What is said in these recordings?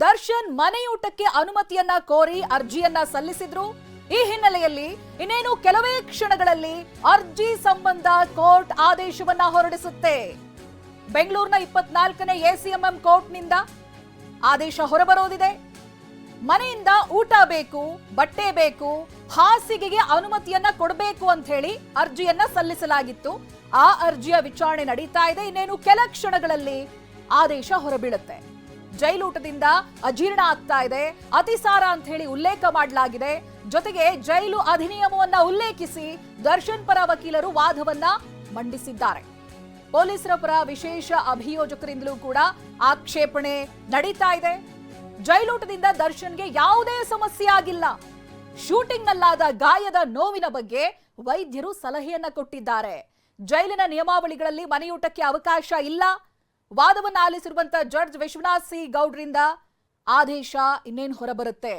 ದರ್ಶನ್ ಮನೆಯೂಟಕ್ಕೆ ಅನುಮತಿಯನ್ನ ಕೋರಿ ಅರ್ಜಿಯನ್ನ ಸಲ್ಲಿಸಿದ್ರು. ಈ ಹಿನ್ನೆಲೆಯಲ್ಲಿ ಇನ್ನೇನು ಕೆಲವೇ ಕ್ಷಣಗಳಲ್ಲಿ ಅರ್ಜಿ ಸಂಬಂಧ ಕೋರ್ಟ್ ಆದೇಶವನ್ನ ಹೊರಡಿಸುತ್ತೆ. ಬೆಂಗಳೂರಿನ ಇಪ್ಪತ್ನಾಲ್ಕನೇ ಎಸಿಎಂಎಂ ಕೋರ್ಟ್ನಿಂದ ಆದೇಶ ಹೊರಬರೋದಿದೆ. ಮನೆಯಿಂದ ಊಟ ಬೇಕು, ಬಟ್ಟೆ ಬೇಕು, ಹಾಸಿಗೆಗೆ ಅನುಮತಿಯನ್ನ ಕೊಡಬೇಕು ಅಂತ ಹೇಳಿ ಅರ್ಜಿಯನ್ನ ಸಲ್ಲಿಸಲಾಗಿತ್ತು. ಆ ಅರ್ಜಿಯ ವಿಚಾರಣೆ ನಡೀತಾ ಇದೆ. ಇನ್ನೇನು ಕೆಲ ಕ್ಷಣಗಳಲ್ಲಿ ಆದೇಶ ಹೊರಬೀಳುತ್ತೆ. ಜೈಲೂಟದಿಂದ ಅಜೀರ್ಣ ಆಗ್ತಾ ಇದೆ. ಅತಿಸಾರ ಅಂತ ಹೇಳಿ ಉಲ್ಲೇಖ ಮಾಡಲಾಗಿದೆ. ಜೊತೆಗೆ ಜೈಲು ಅಧಿನಿಯಮವನ್ನ ಉಲ್ಲೇಖಿಸಿ ದರ್ಶನ್ ಪರ ವಕೀಲರು ವಾದವನ್ನ ಮಂಡಿಸಿದ್ದಾರೆ. ಪೊಲೀಸರ ಪರ ವಿಶೇಷ ಅಭಿಯೋಜಕರಿಂದಲೂ ಕೂಡ ಆಕ್ಷೇಪಣೆ ನಡೀತಾ ಇದೆ. ಜೈಲೂಟದಿಂದ ದರ್ಶನ್ಗೆ ಯಾವುದೇ ಸಮಸ್ಯೆ ಆಗಿಲ್ಲ. ಶೂಟಿಂಗ್ ನಲ್ಲಾದ ಗಾಯದ ನೋವಿನ ಬಗ್ಗೆ ವೈದ್ಯರು ಸಲಹೆಯನ್ನ ಕೊಟ್ಟಿದ್ದಾರೆ. ಜೈಲಿನ ನಿಯಮಾವಳಿಗಳಲ್ಲಿ ಮನೆಯೂಟಕ್ಕೆ ಅವಕಾಶ ಇಲ್ಲ. ವಾದವನ್ನು ಆಲಿಸಿರುವಂತ ಜಡ್ಜ್ ವಿಶ್ವನಾಥ್ ಸಿ ಗೌಡ್ರಿಂದ ಆದೇಶ ಇನ್ನೇನು ಹೊರಬರುತ್ತೆ?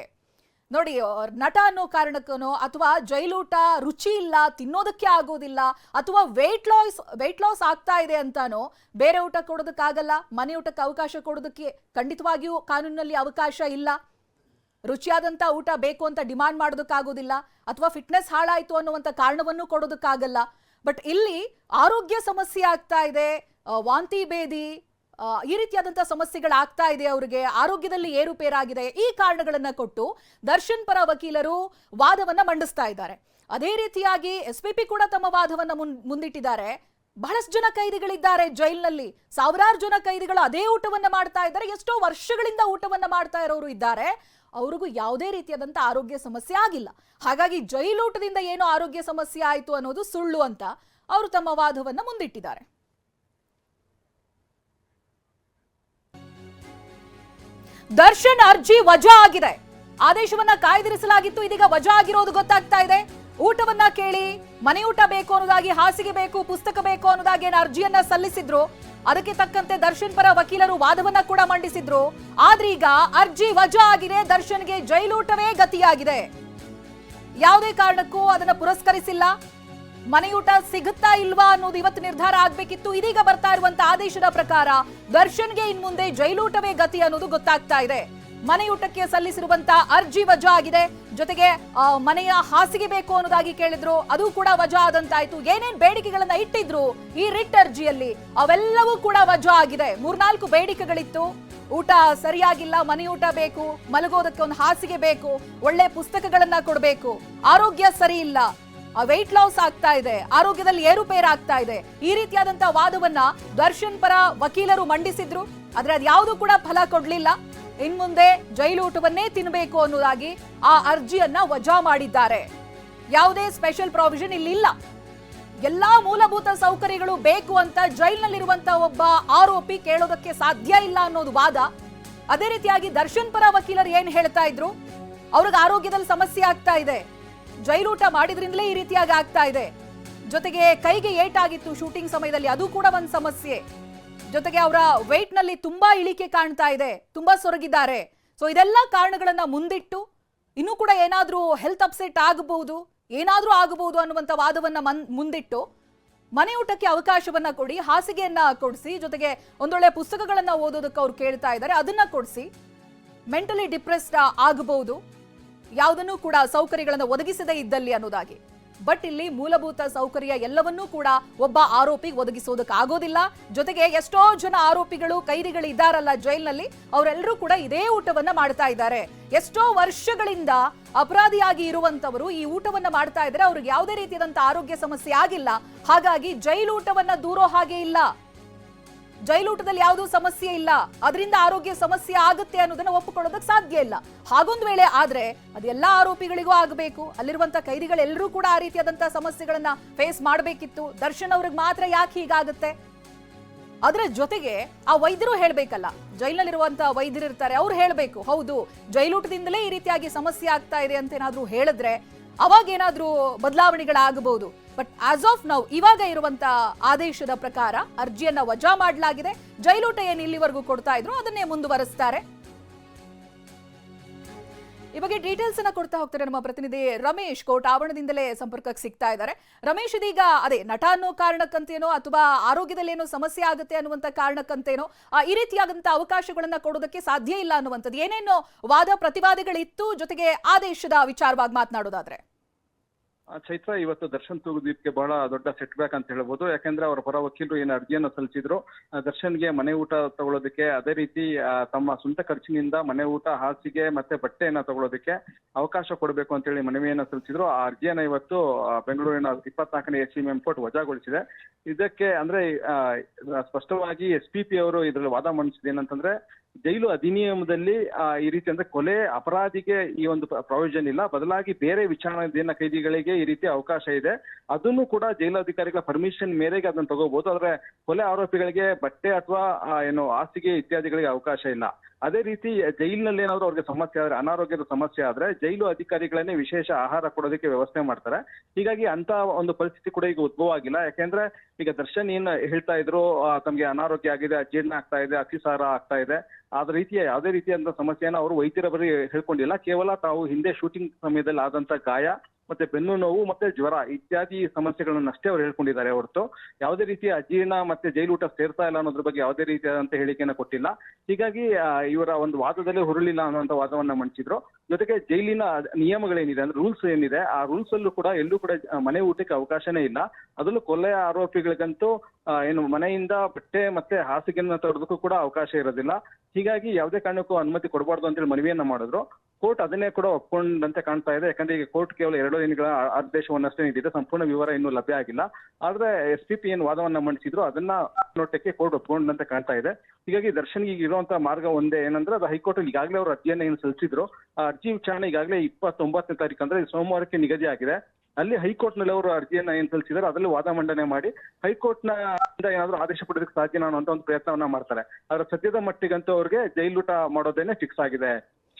ನೋಡಿ ನಟ ಅನ್ನೋ ಕಾರಣಕ್ಕೂ ಅಥವಾ ಜೈಲೂಟ ರುಚಿ ಇಲ್ಲ, ತಿನ್ನೋದಕ್ಕೆ ಆಗೋದಿಲ್ಲ, ಅಥವಾ ವೆಯ್ಟ್ ಲಾಸ್ ವೆಯ್ಟ್ ಲಾಸ್ ಆಗ್ತಾ ಇದೆ ಅಂತಾನೋ, ಬೇರೆ ಊಟ ಕೊಡೋದಕ್ಕಾಗಲ್ಲ, ಮನೆ ಊಟಕ್ಕೆ ಅವಕಾಶ ಕೊಡೋದಕ್ಕೆ ಖಂಡಿತವಾಗಿಯೂ ಕಾನೂನಿನಲ್ಲಿ ಅವಕಾಶ ಇಲ್ಲ. ರುಚಿಯಾದಂಥ ಊಟ ಬೇಕು ಅಂತ ಡಿಮಾಂಡ್ ಮಾಡೋದಕ್ಕಾಗೋದಿಲ್ಲ, ಅಥವಾ ಫಿಟ್ನೆಸ್ ಹಾಳಾಯಿತು ಅನ್ನುವಂಥ ಕಾರಣವನ್ನು ಕೊಡೋದಕ್ಕಾಗಲ್ಲ. ಬಟ್ ಇಲ್ಲಿ ಆರೋಗ್ಯ ಸಮಸ್ಯೆ ಆಗ್ತಾ ಇದೆ ವಾಂತಿ ಭೇದಿ ಈ ರೀತಿಯಾದಂಥ ಸಮಸ್ಯೆಗಳಾಗ್ತಾ ಇದೆ ಅವರಿಗೆ. ಆರೋಗ್ಯದಲ್ಲಿ ಏರುಪೇರಾಗಿದೆ. ಈ ಕಾರಣಗಳನ್ನ ಕೊಟ್ಟು ದರ್ಶನ್ ಪರ ವಕೀಲರು ವಾದವನ್ನ ಮಂಡಿಸ್ತಾ ಇದ್ದಾರೆ. ಅದೇ ರೀತಿಯಾಗಿ ಎಸ್ ಪಿ ಪಿ ಕೂಡ ತಮ್ಮ ವಾದವನ್ನ ಮುಂದಿಟ್ಟಿದ್ದಾರೆ. ಬಹಳಷ್ಟು ಜನ ಕೈದಿಗಳಿದ್ದಾರೆ ಜೈಲಿನಲ್ಲಿ. ಸಾವಿರಾರು ಜನ ಕೈದಿಗಳು ಅದೇ ಊಟವನ್ನು ಮಾಡ್ತಾ ಇದ್ದಾರೆ. ಎಷ್ಟೋ ವರ್ಷಗಳಿಂದ ಊಟವನ್ನು ಮಾಡ್ತಾ ಇರೋರು ಇದ್ದಾರೆ. ಅವ್ರಿಗೂ ಯಾವುದೇ ರೀತಿಯಾದಂಥ ಆರೋಗ್ಯ ಸಮಸ್ಯೆ ಆಗಿಲ್ಲ. ಹಾಗಾಗಿ ಜೈಲೂಟದಿಂದ ಏನು ಆರೋಗ್ಯ ಸಮಸ್ಯೆ ಆಯಿತು ಅನ್ನೋದು ಸುಳ್ಳು ಅಂತ ಅವರು ತಮ್ಮ ವಾದವನ್ನು ಮುಂದಿಟ್ಟಿದ್ದಾರೆ. ದರ್ಶನ್ ಅರ್ಜಿ ವಜಾ ಆಗಿದೆ. ಆದೇಶವನ್ನ ಕಾಯ್ದಿರಿಸಲಾಗಿತ್ತು. ಇದೀಗ ವಜಾ ಆಗಿರೋದು ಗೊತ್ತಾಗ್ತಾ ಇದೆ. ಊಟವನ್ನ ಕೇಳಿ, ಮನೆ ಊಟ ಬೇಕು ಅನ್ನೋದಾಗಿ, ಹಾಸಿಗೆ ಬೇಕು, ಪುಸ್ತಕ ಬೇಕು ಅನ್ನೋದಾಗಿ ಏನು ಅರ್ಜಿಯನ್ನ ಸಲ್ಲಿಸಿದ್ರು? ಅದಕ್ಕೆ ತಕ್ಕಂತೆ ದರ್ಶನ್ ಪರ ವಕೀಲರು ವಾದವನ್ನ ಕೂಡ ಮಂಡಿಸಿದ್ರು. ಆದ್ರೆ ಈಗ ಅರ್ಜಿ ವಜಾ ಆಗಿದೆ. ದರ್ಶನ್ಗೆ ಜೈಲೂಟವೇ ಗತಿಯಾಗಿದೆ. ಯಾವುದೇ ಕಾರಣಕ್ಕೂ ಅದನ್ನ ಪುರಸ್ಕರಿಸಿಲ್ಲ. ಮನೆಯೂಟ ಸಿಗುತ್ತಾ ಇಲ್ವಾ ಅನ್ನೋದು ಇವತ್ತು ನಿರ್ಧಾರ ಆಗ್ಬೇಕಿತ್ತು. ಇದೀಗ ಬರ್ತಾ ಇರುವಂತ ಆದೇಶದ ಪ್ರಕಾರ ದರ್ಶನ್ಗೆ ಇನ್ ಮುಂದೆ ಜೈಲೂಟವೇ ಗತಿ ಅನ್ನೋದು ಗೊತ್ತಾಗ್ತಾ ಇದೆ. ಮನೆಯೂಟಕ್ಕೆ ಸಲ್ಲಿಸಿರುವಂತ ಅರ್ಜಿ ವಜಾ ಆಗಿದೆ. ಜೊತೆಗೆ ಮನೆಯ ಹಾಸಿಗೆ ಬೇಕು ಅನ್ನೋದಾಗಿ ಕೇಳಿದ್ರು. ಅದು ಕೂಡ ವಜಾ ಆದಂತಾಯ್ತು. ಏನೇನ್ ಬೇಡಿಕೆಗಳನ್ನ ಇಟ್ಟಿದ್ರು ಈ ರಿಟ್ ಅರ್ಜಿಯಲ್ಲಿ? ಅವೆಲ್ಲವೂ ಕೂಡ ವಜಾ ಆಗಿದೆ. ಮೂರ್ನಾಲ್ಕು ಬೇಡಿಕೆಗಳಿತ್ತು. ಊಟ ಸರಿಯಾಗಿಲ್ಲ, ಮನೆಯೂಟ ಬೇಕು, ಮಲಗೋದಕ್ಕೆ ಒಂದು ಹಾಸಿಗೆ ಬೇಕು, ಒಳ್ಳೆ ಪುಸ್ತಕಗಳನ್ನ ಕೊಡಬೇಕು, ಆರೋಗ್ಯ ಸರಿ ಇಲ್ಲ ವೆಯ್ಟ್ ಲಾಸ್ ಆಗ್ತಾ ಇದೆ, ಆರೋಗ್ಯದಲ್ಲಿ ಏರುಪೇರು ಆಗ್ತಾ ಇದೆ. ಈ ರೀತಿಯಾದಂತ ವಾದವನ್ನ ದರ್ಶನ್ ಪರ ವಕೀಲರು ಮಂಡಿಸಿದ್ರು. ಆದ್ರೆ ಅದ್ಯಾವುದು ಕೂಡ ಫಲ ಕೊಡ್ಲಿಲ್ಲ. ಇನ್ ಮುಂದೆ ಜೈಲೂಟವನ್ನೇ ತಿನ್ನಬೇಕು ಅನ್ನೋದಾಗಿ ಆ ಅರ್ಜಿಯನ್ನ ವಜಾ ಮಾಡಿದ್ದಾರೆ. ಯಾವುದೇ ಸ್ಪೆಷಲ್ ಪ್ರಾವಿಷನ್ ಇಲ್ಲಿ ಇಲ್ಲ ಎಲ್ಲಾ ಮೂಲಭೂತ ಸೌಕರ್ಯಗಳು ಬೇಕು ಅಂತ ಜೈಲ್ನಲ್ಲಿರುವಂತ ಒಬ್ಬ ಆರೋಪಿ ಕೇಳೋದಕ್ಕೆ ಸಾಧ್ಯ ಇಲ್ಲ ಅನ್ನೋದು ವಾದ. ಅದೇ ರೀತಿಯಾಗಿ ದರ್ಶನ್ ಪರ ವಕೀಲರು ಏನ್ ಹೇಳ್ತಾ ಇದ್ರು? ಅವ್ರಿಗೆ ಆರೋಗ್ಯದಲ್ಲಿ ಸಮಸ್ಯೆ ಆಗ್ತಾ ಇದೆ. ಜೈಲೂಟ ಮಾಡಿದ್ರಿಂದಲೇ ಈ ರೀತಿಯಾಗಿ ಆಗ್ತಾ ಇದೆ. ಜೊತೆಗೆ ಕೈಗೆ ಏಟಾಗಿತ್ತು ಶೂಟಿಂಗ್ ಸಮಯದಲ್ಲಿ. ಅದು ಕೂಡ ಒಂದು ಸಮಸ್ಯೆ. ಜೊತೆಗೆ ಅವರ ವೆಯ್ಟ್ನಲ್ಲಿ ತುಂಬಾ ಇಳಿಕೆ ಕಾಣ್ತಾ ಇದೆ. ತುಂಬಾ ಸೊರಗಿದ್ದಾರೆ. ಸೊ ಇದೆಲ್ಲ ಕಾರಣಗಳನ್ನ ಮುಂದಿಟ್ಟು ಇನ್ನೂ ಕೂಡ ಏನಾದ್ರೂ ಹೆಲ್ತ್ ಅಪ್ಸೆಟ್ ಆಗಬಹುದು, ಏನಾದ್ರೂ ಆಗಬಹುದು ಅನ್ನುವಂಥ ವಾದವನ್ನ ಮನ್, ಮುಂದಿಟ್ಟು ಮನೆ ಊಟಕ್ಕೆ ಅವಕಾಶವನ್ನ ಕೊಡಿ, ಹಾಸಿಗೆಯನ್ನ ಕೊಡಿಸಿ, ಜೊತೆಗೆ ಒಂದೊಳ್ಳೆ ಪುಸ್ತಕಗಳನ್ನ ಓದೋದಕ್ಕೆ ಅವ್ರು ಕೇಳ್ತಾ ಇದ್ದಾರೆ. ಅದನ್ನ ಕೊಡಿಸಿ ಮೆಂಟಲಿ ಡಿಪ್ರೆಸ್ಡ್ ಆಗಬಹುದು. ಯಾವುದನ್ನು ಕೂಡ ಸೌಕರ್ಯಗಳನ್ನು ಒದಗಿಸದೇ ಇದ್ದಲ್ಲಿ ಅನ್ನೋದಾಗಿ. ಬಟ್ ಇಲ್ಲಿ ಮೂಲಭೂತ ಸೌಕರ್ಯ ಎಲ್ಲವನ್ನೂ ಕೂಡ ಒಬ್ಬ ಆರೋಪಿ ಒದಗಿಸೋದಕ್ಕೆ ಆಗೋದಿಲ್ಲ. ಜೊತೆಗೆ ಎಷ್ಟೋ ಜನ ಆರೋಪಿಗಳು ಕೈದಿಗಳು ಇದ್ದಾರಲ್ಲ ಜೈಲ್ನಲ್ಲಿ, ಅವರೆಲ್ಲರೂ ಕೂಡ ಇದೇ ಊಟವನ್ನ ಮಾಡ್ತಾ ಇದ್ದಾರೆ. ಎಷ್ಟೋ ವರ್ಷಗಳಿಂದ ಅಪರಾಧಿಯಾಗಿ ಇರುವಂತವರು ಈ ಊಟವನ್ನ ಮಾಡ್ತಾ ಇದ್ದಾರೆ. ಅವ್ರಿಗೆ ಯಾವುದೇ ರೀತಿಯಾದಂತಹ ಆರೋಗ್ಯ ಸಮಸ್ಯೆ ಆಗಿಲ್ಲ. ಹಾಗಾಗಿ ಜೈಲು ಊಟವನ್ನ ದೂರೋ ಹಾಗೆ ಇಲ್ಲ. ಜೈಲೂಟದಲ್ಲಿ ಯಾವುದೂ ಸಮಸ್ಯೆ ಇಲ್ಲ. ಅದರಿಂದ ಆರೋಗ್ಯ ಸಮಸ್ಯೆ ಆಗುತ್ತೆ ಅನ್ನೋದನ್ನ ಒಪ್ಪಿಕೊಳ್ಳೋದಕ್ಕೆ ಸಾಧ್ಯ ಇಲ್ಲ. ಹಾಗೊಂದು ವೇಳೆ ಆದ್ರೆ ಅದೆಲ್ಲ ಆರೋಪಿಗಳಿಗೂ ಆಗಬೇಕು. ಅಲ್ಲಿರುವಂತ ಕೈದಿಗಳೆಲ್ಲರೂ ಕೂಡ ಆ ರೀತಿಯಾದಂತಹ ಸಮಸ್ಯೆಗಳನ್ನ ಫೇಸ್ ಮಾಡಬೇಕಿತ್ತು. ದರ್ಶನ್ ಅವ್ರಿಗೆ ಮಾತ್ರ ಯಾಕೆ ಹೀಗಾಗುತ್ತೆ? ಅದರ ಜೊತೆಗೆ ಆ ವೈದ್ಯರು ಹೇಳ್ಬೇಕಲ್ಲ. ಜೈಲಿನಲ್ಲಿರುವಂತಹ ವೈದ್ಯರು ಇರ್ತಾರೆ ಅವ್ರು ಹೇಳ್ಬೇಕು, ಹೌದು, ಜೈಲೂಟದಿಂದಲೇ ಈ ರೀತಿಯಾಗಿ ಸಮಸ್ಯೆ ಆಗ್ತಾ ಇದೆ ಅಂತ ಏನಾದ್ರೂ ಹೇಳಿದ್ರೆ ಅವಾಗ ಏನಾದರೂ ಬದಲಾವಣೆಗಳಾಗಬಹುದು. ಬಟ್ ಆಸ್ ಆಫ್ ನೌ ಇವಾಗ ಇರುವಂತ ಆದೇಶದ ಪ್ರಕಾರ ಅರ್ಜಿಯನ್ನ ವಜಾ ಮಾಡಲಾಗಿದೆ. ಜೈಲೂಟ ಏನು ಇಲ್ಲಿವರೆಗೂ ಕೊಡ್ತಾ ಇದ್ರು, ಅದನ್ನೇ ಮುಂದುವರಿಸ್ತಾರೆ. ಈ ಬಗ್ಗೆ ಡೀಟೇಲ್ಸ್ ಅನ್ನ ಕೊಡ್ತಾ ಹೋಗ್ತಾರೆ ನಮ್ಮ ಪ್ರತಿನಿಧಿ ರಮೇಶ್ ಕೋರ್ಟ್ ಆವರಣದಿಂದಲೇ ಸಂಪರ್ಕಕ್ಕೆ ಸಿಗ್ತಾ ಇದ್ದಾರೆ. ರಮೇಶ್, ಇದೀಗ ಅದೇ ನಟ ಅನ್ನೋ ಕಾರಣಕ್ಕಂತೇನೋ ಅಥವಾ ಆರೋಗ್ಯದಲ್ಲಿ ಏನೋ ಸಮಸ್ಯೆ ಆಗುತ್ತೆ ಅನ್ನುವಂತ ಕಾರಣಕ್ಕಂತೇನೋ ಈ ರೀತಿಯಾದಂತ ಅವಕಾಶಗಳನ್ನ ಕೊಡೋದಕ್ಕೆ ಸಾಧ್ಯ ಇಲ್ಲ ಅನ್ನುವಂಥದ್ದು ಏನೇನೋ ವಾದ ಪ್ರತಿವಾದಗಳಿತ್ತು. ಜೊತೆಗೆ ಆದೇಶದ ವಿಚಾರವಾಗಿ ಮಾತನಾಡೋದಾದ್ರೆ. ಚೈತ್ರ ಇವತ್ತು ದರ್ಶನ್ ತೂಗುದೀಪ್ಗೆ ಬಹಳ ದೊಡ್ಡ ಸೆಟ್ ಬ್ಯಾಕ್ ಅಂತ ಹೇಳ್ಬೋದು. ಯಾಕಂದ್ರೆ ಅವರ ಪರ ವಕೀಲರು ಏನು ಅರ್ಜಿಯನ್ನು ಸಲ್ಲಿಸಿದ್ರು. ದರ್ಶನ್ಗೆ ಮನೆ ಊಟ ತಗೊಳ್ಳೋದಕ್ಕೆ ಅದೇ ರೀತಿ ತಮ್ಮ ಸ್ವಂತ ಖರ್ಚಿನಿಂದ ಮನೆ ಊಟ, ಹಾಸಿಗೆ ಮತ್ತೆ ಬಟ್ಟೆಯನ್ನ ತಗೊಳ್ಳೋದಕ್ಕೆ ಅವಕಾಶ ಕೊಡಬೇಕು ಅಂತ ಹೇಳಿ ಮನವಿಯನ್ನ ಸಲ್ಲಿಸಿದ್ರು. ಆ ಅರ್ಜಿಯನ್ನ ಇವತ್ತು ಬೆಂಗಳೂರಿನ ಇಪ್ಪತ್ನಾಲ್ಕನೇ ಎಸ್ ಸಿ ಎಂ ಕೋರ್ಟ್ ವಜಾಗೊಳಿಸಿದೆ. ಇದಕ್ಕೆ ಅಂದ್ರೆ ಸ್ಪಷ್ಟವಾಗಿ ಎಸ್ ಪಿ ಪಿ ಅವರು ಇದರಲ್ಲಿ ವಾದ ಮಂಡಿಸಿದ ಏನಂತಂದ್ರೆ ಜೈಲು ಅಧಿನಿಯಮದಲ್ಲಿ ಈ ರೀತಿ ಅಂದ್ರೆ ಕೊಲೆ, ಅಪರಾಧಿಗೆ ಈ ಒಂದು ಪ್ರಾವಿಷನ್ ಇಲ್ಲ. ಬದಲಾಗಿ ಬೇರೆ ವಿಚಾರಣಾಧೀನ ಕೈದಿಗಳಿಗೆ ಈ ರೀತಿ ಅವಕಾಶ ಇದೆ. ಅದನ್ನು ಕೂಡ ಜೈಲಾಧಿಕಾರಿಗಳ ಪರ್ಮಿಷನ್ ಮೇರೆಗೆ ಅದನ್ನ ತಗೋಬಹುದು ಆದ್ರೆ ಕೊಲೆ ಆರೋಪಿಗಳಿಗೆ ಬಟ್ಟೆ ಅಥವಾ ಏನು, ಹಾಸಿಗೆ ಇತ್ಯಾದಿಗಳಿಗೆ ಅವಕಾಶ ಇಲ್ಲ. ಅದೇ ರೀತಿ ಜೈಲಿನಲ್ಲಿ ಏನಾದ್ರು ಅವ್ರಿಗೆ ಸಮಸ್ಯೆ ಆದ್ರೆ, ಅನಾರೋಗ್ಯದ ಸಮಸ್ಯೆ ಆದ್ರೆ ಜೈಲು ಅಧಿಕಾರಿಗಳನ್ನೇ ವಿಶೇಷ ಆಹಾರ ಕೊಡೋದಕ್ಕೆ ವ್ಯವಸ್ಥೆ ಮಾಡ್ತಾರೆ. ಹೀಗಾಗಿ ಅಂತ ಒಂದು ಪರಿಸ್ಥಿತಿ ಕೂಡ ಈಗ ಉದ್ಭವ ಆಗಿಲ್ಲ. ಯಾಕೆಂದ್ರೆ ಈಗ ದರ್ಶನ್ ಏನ್ ಹೇಳ್ತಾ ಇದ್ರು ತಮ್ಗೆ ಅನಾರೋಗ್ಯ ಆಗಿದೆ ಅಜೀರ್ಣ ಆಗ್ತಾ ಇದೆ ಅತಿಸಾರ ಆಗ್ತಾ ಇದೆ. ಆದ ರೀತಿಯ, ಯಾವುದೇ ರೀತಿಯಾದಂತಹ ಸಮಸ್ಯೆಯನ್ನು ಅವರು ವೈದ್ಯರ ಬಳಿ ಹೇಳ್ಕೊಂಡಿಲ್ಲ. ಕೇವಲ ತಾವು ಹಿಂದೆ ಶೂಟಿಂಗ್ ಸಮಯದಲ್ಲಿ ಆದಂತ ಗಾಯ ಮತ್ತೆ ಬೆನ್ನು ನೋವು, ಮತ್ತೆ ಜ್ವರ ಇತ್ಯಾದಿ ಸಮಸ್ಯೆಗಳನ್ನಷ್ಟೇ ಅವ್ರು ಹೇಳ್ಕೊಂಡಿದ್ದಾರೆ ಹೊರತು ಯಾವುದೇ ರೀತಿಯ ಅಜೀರ್ಣ ಮತ್ತೆ ಜೈಲು ಊಟ ಸೇರ್ತಾ ಇಲ್ಲ ಅನ್ನೋದ್ರ ಬಗ್ಗೆ ಯಾವುದೇ ರೀತಿಯಾದಂತ ಹೇಳಿಕೆಯನ್ನ ಕೊಟ್ಟಿಲ್ಲ. ಹೀಗಾಗಿ ಇವರ ಒಂದು ವಾದದಲ್ಲಿ ಹುರುಳಿಲ್ಲ ಅನ್ನುವಂತ ವಾದವನ್ನ ಮಂಡಿಸಿದ್ರು. ಜೊತೆಗೆ ಜೈಲಿನ ನಿಯಮಗಳೇನಿದೆ, ಅಂದ್ರೆ ರೂಲ್ಸ್ ಏನಿದೆ, ಆ ರೂಲ್ಸ್ ಅಲ್ಲೂ ಕೂಡ ಎಲ್ಲೂ ಕೂಡ ಮನೆ ಊಟಕ್ಕೆ ಅವಕಾಶನೇ ಇಲ್ಲ. ಅದರಲ್ಲೂ ಕೊಲ್ಲೆಯ ಆರೋಪಿಗಳಿಗಂತೂ ಏನು ಮನೆಯಿಂದ ಬಟ್ಟೆ ಮತ್ತೆ ಹಾಸಿಗೆಯನ್ನು ತರೋದಕ್ಕೂ ಕೂಡ ಅವಕಾಶ ಇರೋದಿಲ್ಲ. ಹೀಗಾಗಿ ಯಾವುದೇ ಕಾರಣಕ್ಕೂ ಅನುಮತಿ ಕೊಡಬಾರ್ದು ಅಂತೇಳಿ ಮನವಿಯನ್ನ ಮಾಡಿದ್ರು. ಕೋರ್ಟ್ ಅದನ್ನೇ ಕೂಡ ಒಪ್ಕೊಂಡಂತೆ ಕಾಣ್ತಾ ಇದೆ. ಯಾಕಂದ್ರೆ ಈಗ ಕೋರ್ಟ್ ಕೇವಲ ಎರಡು ದಿನಗಳ ಆದೇಶವನ್ನಷ್ಟೇ ನೀಡಿದೆ. ಸಂಪೂರ್ಣ ವಿವರ ಇನ್ನೂ ಲಭ್ಯ ಆಗಿಲ್ಲ. ಆದ್ರೆ ಎಸ್ ಪಿ ಪಿ ಏನ್ ವಾದವನ್ನ ಮಂಡಿಸಿದ್ರು ಅದನ್ನ ನೋಟಕ್ಕೆ ಕೋರ್ಟ್ ಒಪ್ಕೊಂಡಂತೆ ಕಾಣ್ತಾ ಇದೆ. ಹೀಗಾಗಿ ದರ್ಶನ್ಗೆ ಈಗ ಇರುವಂತಹ ಮಾರ್ಗ ಒಂದೇ. ಏನಂದ್ರೆ ಅದು ಹೈಕೋರ್ಟ್ ಈಗಾಗಲೇ ಅವರು ಅರ್ಜಿಯನ್ನ ಏನು ಸಲ್ಲಿಸಿದ್ರು. ಆ ಅರ್ಜಿ ವಿಚಾರಣೆ ಈಗಾಗಲೇ ಇಪ್ಪತ್ತೊಂಬತ್ತನೇ ತಾರೀಕು ಅಂದ್ರೆ ಸೋಮವಾರಕ್ಕೆ ನಿಗದಿ ಆಗಿದೆ ಅಲ್ಲಿ ಹೈಕೋರ್ಟ್ನಲ್ಲಿ ಅವರು ಅರ್ಜಿಯನ್ನ ಏನ್ ಸಲ್ಲಿಸಿದ್ರು ಅದರಲ್ಲಿ ವಾದ ಮಂಡನೆ ಮಾಡಿ ಹೈಕೋರ್ಟ್ನ ಏನಾದ್ರೂ ಆದೇಶ ಪಡೆದಕ್ಕೆ ಸಾಧ್ಯನಾ ಅನ್ನುವಂತ ಒಂದು ಪ್ರಯತ್ನವನ್ನ ಮಾಡ್ತಾರೆ. ಆದ್ರೆ ಸದ್ಯದ ಮಟ್ಟಿಗಂತೂ ಅವ್ರಿಗೆ ಜೈಲೂಟ ಮಾಡೋದೇನೆ ಫಿಕ್ಸ್ ಆಗಿದೆ.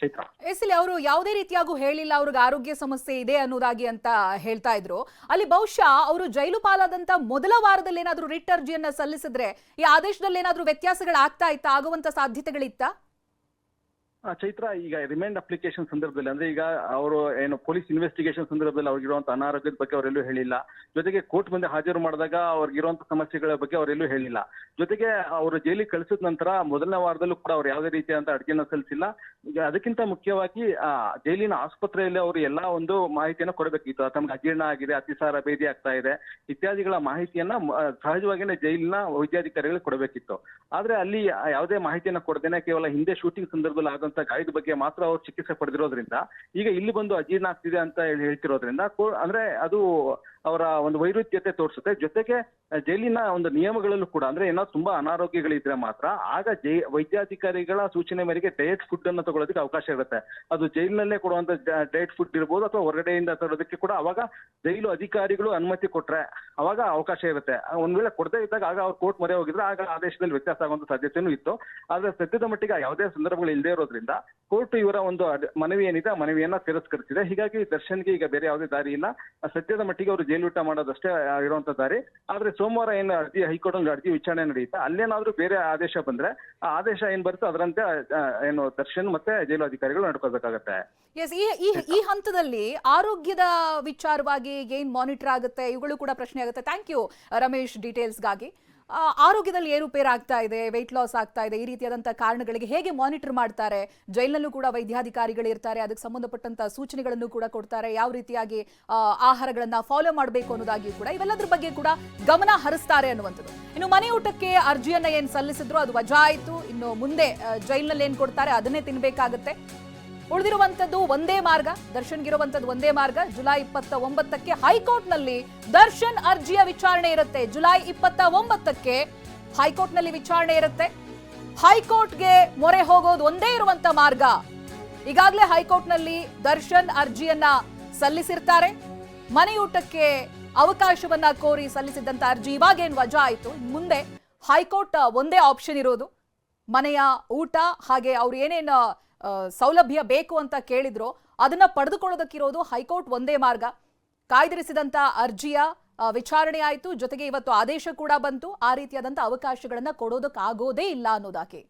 ಚೈತ್ರ. ಎಸ್ ಇಲ್ಲಿ ಅವರು ಯಾವುದೇ ರೀತಿಯಾಗೂ ಹೇಳಿಲ್ಲ ಅವ್ರಿಗೆ ಆರೋಗ್ಯ ಸಮಸ್ಯೆ ಇದೆ ಅನ್ನೋದಾಗಿ ಅಂತ ಹೇಳ್ತಾ ಇದ್ರು. ಅಲ್ಲಿ ಬಹುಶಃ ಅವರು ಜೈಲು ಪಾಲಾದಂತ ಮೊದಲ ವಾರದಲ್ಲಿ ಏನಾದ್ರೂ ರಿಟ್ ಅರ್ಜಿಯನ್ನ ಸಲ್ಲಿಸಿದ್ರೆ ಈ ಆದೇಶದಲ್ಲಿ ಏನಾದ್ರೂ ವ್ಯತ್ಯಾಸಗಳಾಗ್ತಾ ಇತ್ತಾ ಆಗುವಂತ ಸಾಧ್ಯತೆಗಳಿತ್ತಾ? ಚೈತ್ರ ಈಗ ರಿಮೈಂಡ್ ಅಪ್ಲಿಕೇಶನ್ ಸಂದರ್ಭದಲ್ಲಿ ಅಂದ್ರೆ ಈಗ ಅವರು ಏನು ಪೊಲೀಸ್ ಇನ್ವೆಸ್ಟಿಗೇಷನ್ ಸಂದರ್ಭದಲ್ಲಿ ಅವ್ರಿಗಿರುವಂತ ಅನಾರೋಗ್ಯದ ಬಗ್ಗೆ ಅವರೆಲ್ಲೂ ಹೇಳಿಲ್ಲ. ಜೊತೆಗೆ ಕೋರ್ಟ್ ಮುಂದೆ ಹಾಜರು ಮಾಡಿದಾಗ ಅವ್ರಿಗಿರುವಂತ ಸಮಸ್ಯೆಗಳ ಬಗ್ಗೆ ಅವರೆಲ್ಲೂ ಹೇಳಿಲ್ಲ. ಜೊತೆಗೆ ಅವರು ಜೈಲಿಗೆ ಕಳಿಸಿದ ನಂತರ ಮೊದಲನೇ ವಾರದಲ್ಲೂ ಕೂಡ ಅವ್ರು ಯಾವುದೇ ರೀತಿಯಾದಂತ ಅರ್ಜಿಯನ್ನ ಸಲ್ಲಿಸಿಲ್ಲ. ಈಗ ಅದಕ್ಕಿಂತ ಮುಖ್ಯವಾಗಿ ಆ, ಜೈಲಿನ ಆಸ್ಪತ್ರೆಯಲ್ಲಿ ಅವರು ಎಲ್ಲಾ ಒಂದು ಮಾಹಿತಿಯನ್ನ ಕೊಡಬೇಕಿತ್ತು ತಮ್ಗೆ ಅಜೀರ್ಣ ಆಗಿದೆ ಅತಿಸಾರ ಭೇದಿ ಆಗ್ತಾ ಇದೆ ಇತ್ಯಾದಿಗಳ ಮಾಹಿತಿಯನ್ನ ಸಹಜವಾಗಿಯೇ ಜೈಲಿನ ವೈದ್ಯಾಧಿಕಾರಿಗಳಿಗೆ ಕೊಡಬೇಕಿತ್ತು. ಆದ್ರೆ ಅಲ್ಲಿ ಯಾವುದೇ ಮಾಹಿತಿಯನ್ನ ಕೊಡದೇನೆ ಕೇವಲ ಹಿಂದೆ ಶೂಟಿಂಗ್ ಸಂದರ್ಭದಲ್ಲಿ ಆದಂತ ಗಾಯದ ಬಗ್ಗೆ ಮಾತ್ರ ಅವರು ಚಿಕಿತ್ಸೆ ಪಡೆದಿರೋದ್ರಿಂದ ಈಗ ಇಲ್ಲಿ ಬಂದು ಅಜೀರ್ಣ ಆಗ್ತಿದೆ ಅಂತ ಹೇಳಿ ಹೇಳ್ತಿರೋದ್ರಿಂದ ಅಂದ್ರೆ ಅದು ಅವರ ಒಂದು ವೈರುಧ್ಯತೆ ತೋರಿಸುತ್ತೆ. ಜೊತೆಗೆ ಜೈಲಿನ ಒಂದು ನಿಯಮಗಳಲ್ಲೂ ಕೂಡ, ಅಂದ್ರೆ ಏನೋ ತುಂಬಾ ಅನಾರೋಗ್ಯಗಳಿದ್ರೆ ಮಾತ್ರ, ಆಗ ಜೈ, ವೈದ್ಯಾಧಿಕಾರಿಗಳ ಸೂಚನೆ ಮೇರೆಗೆ ಡಯಟ್ ಫುಡ್ ಅನ್ನು ತಗೊಳ್ಳೋದಕ್ಕೆ ಅವಕಾಶ ಇರುತ್ತೆ. ಅದು ಜೈಲಿನಲ್ಲೇ ಕೊಡುವಂತ ಡಯಟ್ ಫುಡ್ ಇರ್ಬೋದು ಅಥವಾ ಹೊರಗಡೆಯಿಂದ ತರೋದಕ್ಕೆ ಕೂಡ ಅವಾಗ ಜೈಲು ಅಧಿಕಾರಿಗಳು ಅನುಮತಿ ಕೊಟ್ರೆ ಅವಾಗ ಅವಕಾಶ ಇರುತ್ತೆ. ಒಂದ್ ವೇಳೆ ಕೊಡದೇ ಇದ್ದಾಗ ಆಗ ಅವ್ರು ಕೋರ್ಟ್ ಮೊರೆ ಹೋಗಿದ್ರೆ ಆಗ ಆದೇಶದಲ್ಲಿ ವ್ಯತ್ಯಾಸ ಆಗುವಂತ ಸಾಧ್ಯತೆನೂ ಇತ್ತು. ಆದ್ರೆ ಸದ್ಯದ ಮಟ್ಟಿಗೆ ಯಾವುದೇ ಸಂದರ್ಭಗಳು ಇಲ್ಲದೆ ಇರೋದ್ರಿಂದ ಕೋರ್ಟ್ ಇವರ ಒಂದು ಮನವಿ ಏನಿದೆ ಆ ಮನವಿಯನ್ನ ತಿರಸ್ಕರಿಸಿದೆ. ಹೀಗಾಗಿ ದರ್ಶನ್ಗೆ ಈಗ ಬೇರೆ ಯಾವುದೇ ದಾರಿ ಇಲ್ಲ ಸದ್ಯದ ಮಟ್ಟಿಗೆ ಅವರು ಜೈಲೂಟ ಮಾಡೋದಷ್ಟೇ ಇರುವಂತ ದಾರಿ. ಆದ್ರೆ ಸೋಮವಾರ ಏನು ಅರ್ಜಿ ಹೈಕೋರ್ಟ್ ಅಲ್ಲಿ ಅರ್ಜಿ ವಿಚಾರಣೆ ನಡೆಯುತ್ತೆ? ಅಲ್ಲೇನಾದ್ರೂ ಬೇರೆ ಆದೇಶ ಬಂದ್ರೆ ಆ ಆದೇಶ ಏನ್ ಬರುತ್ತೆ ಅದರಂತೆ ಏನು ದರ್ಶನ್ ಮತ್ತೆ ಜೈಲು ಅಧಿಕಾರಿಗಳು ನಡ್ಕೋಬೇಕಾಗತ್ತೆ ಈ ಹಂತದಲ್ಲಿ ಆರೋಗ್ಯದ ವಿಚಾರವಾಗಿ ಏನ್ ಮಾನಿಟರ್ ಆಗುತ್ತೆ? ಇವುಗಳು ಕೂಡ ಪ್ರಶ್ನೆ ಆಗುತ್ತೆ. ಥ್ಯಾಂಕ್ ಯು ರಮೇಶ್ ಡೀಟೇಲ್ಸ್ಗಾಗಿ ಆರೋಗ್ಯದಲ್ಲಿ ಏರುಪೇರು ಆಗ್ತಾ ಇದೆ ವೆಯ್ಟ್ ಲಾಸ್ ಆಗ್ತಾ ಇದೆ, ಈ ರೀತಿಯಾದಂಥ ಕಾರಣಗಳಿಗೆ ಹೇಗೆ ಮಾನಿಟರ್ ಮಾಡ್ತಾರೆ? ಜೈಲಿನಲ್ಲೂ ಕೂಡ ವೈದ್ಯಾಧಿಕಾರಿಗಳು ಇರ್ತಾರೆ, ಅದಕ್ಕೆ ಸಂಬಂಧಪಟ್ಟಂತ ಸೂಚನೆಗಳನ್ನು ಕೂಡ ಕೊಡ್ತಾರೆ, ಯಾವ ರೀತಿಯಾಗಿ ಆಹಾರಗಳನ್ನು ಫಾಲೋ ಮಾಡಬೇಕು ಅನ್ನೋದಾಗಿಯೂ ಕೂಡ ಇವೆಲ್ಲದರ ಬಗ್ಗೆ ಕೂಡ ಗಮನ ಹರಿಸ್ತಾರೆ ಅನ್ನುವಂಥದ್ದು. ಇನ್ನು ಮನೆ ಊಟಕ್ಕೆ ಅರ್ಜಿಯನ್ನ ಏನ್ ಸಲ್ಲಿಸಿದ್ರು ಅದು ವಜಾ ಆಯ್ತು, ಇನ್ನು ಮುಂದೆ ಜೈಲ್ನಲ್ಲಿ ಏನ್ ಕೊಡ್ತಾರೆ ಅದನ್ನೇ ತಿನ್ಬೇಕಾಗತ್ತೆ. ಉಳಿದಿರುವಂತದ್ದು ಒಂದೇ ಮಾರ್ಗ ದರ್ಶನ್ಗಿರುವಂತದ್ದು ಒಂದೇ ಮಾರ್ಗ. ಜುಲೈ ಇಪ್ಪತ್ತ ಒಂಬತ್ತಕ್ಕೆ ಹೈಕೋರ್ಟ್ನಲ್ಲಿ ದರ್ಶನ್ ಅರ್ಜಿಯ ವಿಚಾರಣೆ ಇರುತ್ತೆ. ಜುಲೈ ಇಪ್ಪತ್ತ ಒಂಬತ್ತಕ್ಕೆ ಹೈಕೋರ್ಟ್ನಲ್ಲಿ ವಿಚಾರಣೆ ಇರುತ್ತೆ. ಹೈಕೋರ್ಟ್ಗೆ ಮೊರೆ ಹೋಗೋದು ಒಂದೇ ಇರುವಂತ ಮಾರ್ಗ. ಈಗಾಗಲೇ ಹೈಕೋರ್ಟ್ನಲ್ಲಿ ದರ್ಶನ್ ಅರ್ಜಿಯನ್ನ ಸಲ್ಲಿಸಿರ್ತಾರೆ. ಮನೆಯೂಟಕ್ಕೆ ಅವಕಾಶವನ್ನ ಕೋರಿ ಸಲ್ಲಿಸಿದ್ದಂತ ಅರ್ಜಿ ಇವಾಗೇನು ವಜಾ ಆಯಿತು? ಮುಂದೆ ಹೈಕೋರ್ಟ್ ಒಂದೇ ಆಪ್ಷನ್ ಇರೋದು. ಮನೆಯ ಊಟ, ಹಾಗೆ ಅವ್ರು ಏನೇನು ಸೌಲಭ್ಯ ಬೇಕು ಅಂತ ಕೇಳಿದ್ರು, ಅದನ್ನ ಪಡೆದುಕೊಳ್ಳೋದಕ್ಕಿರೋದು ಹೈಕೋರ್ಟ್ ಒಂದೇ ಮಾರ್ಗ. ಕಾಯ್ದಿರಿಸಿದಂತ ಅರ್ಜಿಯ ವಿಚಾರಣೆ ಆಯಿತು, ಜೊತೆಗೆ ಇವತ್ತು ಆದೇಶ ಕೂಡ ಬಂತು. ಆ ರೀತಿಯಾದಂಥ ಅವಕಾಶಗಳನ್ನ ಕೊಡೋದಕ್ಕಾಗೋದೇ ಇಲ್ಲ ಅನ್ನೋದಾಗಿ